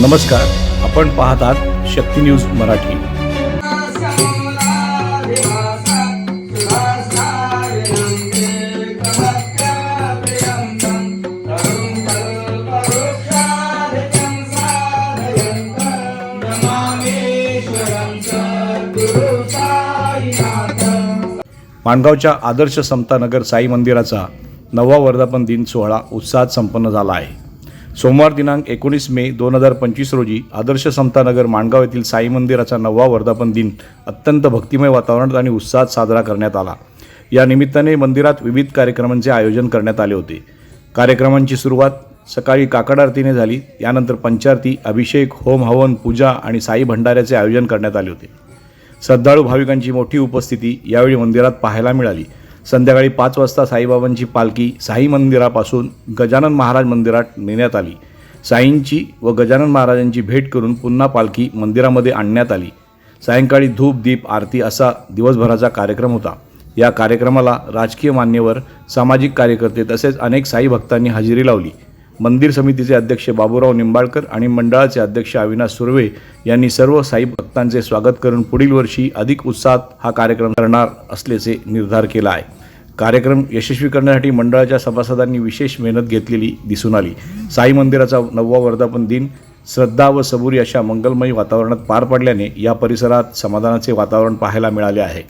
नमस्कार आपण पाहतात शक्ती न्यूज मराठी. माणगावच्या आदर्श समतानगर साई मंदिराचा नववा वर्धापन दिन सोहळा उत्साहात संपन्न झाला आहे. सोमवार दिनांक एकोणीस मे दोन हजार पंचवीस रोजी आदर्श समतानगर माणगाव येथील साई मंदिराचा नववा वर्धापन दिन अत्यंत भक्तिमय वातावरणात आणि उत्साहात साजरा करण्यात आला. या निमित्ताने मंदिरात विविध कार्यक्रमांचे आयोजन करण्यात आले होते. कार्यक्रमांची सुरुवात सकाळी काकड आरतीने झाली. यानंतर पंचारती अभिषेक होम हवन पूजा आणि साई भंडाऱ्याचे आयोजन करण्यात आले होते. श्रद्धाळू भाविकांची मोठी उपस्थिती यावेळी मंदिरात पाहायला मिळाली. संध्याकाळी पाच वाजता साईबाबांची पालखी साई मंदिरापासून गजानन महाराज मंदिरात नेण्यात आली. साईंची व गजानन महाराजांची भेट करून पुन्हा पालखी मंदिरामध्ये आणण्यात आली. सायंकाळी धूप दीप आरती असा दिवसभराचा कार्यक्रम होता. या कार्यक्रमाला राजकीय मान्यवर सामाजिक कार्यकर्ते तसेच अनेक साई भक्तांनी हजेरी लावली. मंदिर समितीचे अध्यक्ष बाबूराव निंबाळकर आणि मंडळाचे अध्यक्ष अविनाश सुर्वे यांनी सर्व साई भक्तांचे स्वागत करून पुढील वर्षी अधिक उत्साहात हा कार्यक्रम करणार असल्याचे निर्धार केला आहे. कार्यक्रम यशस्वी करण्यासाठी मंडळाच्या सभासदांनी विशेष मेहनत घेतलेली दिसून आली. साई मंदिराचा नववा वर्धापन दिन श्रद्धा व सबुरी अशा मंगलमयी वातावरणात पार पडल्याने या परिसरात समाधानाचे वातावरण पाहायला मिळाले आहे.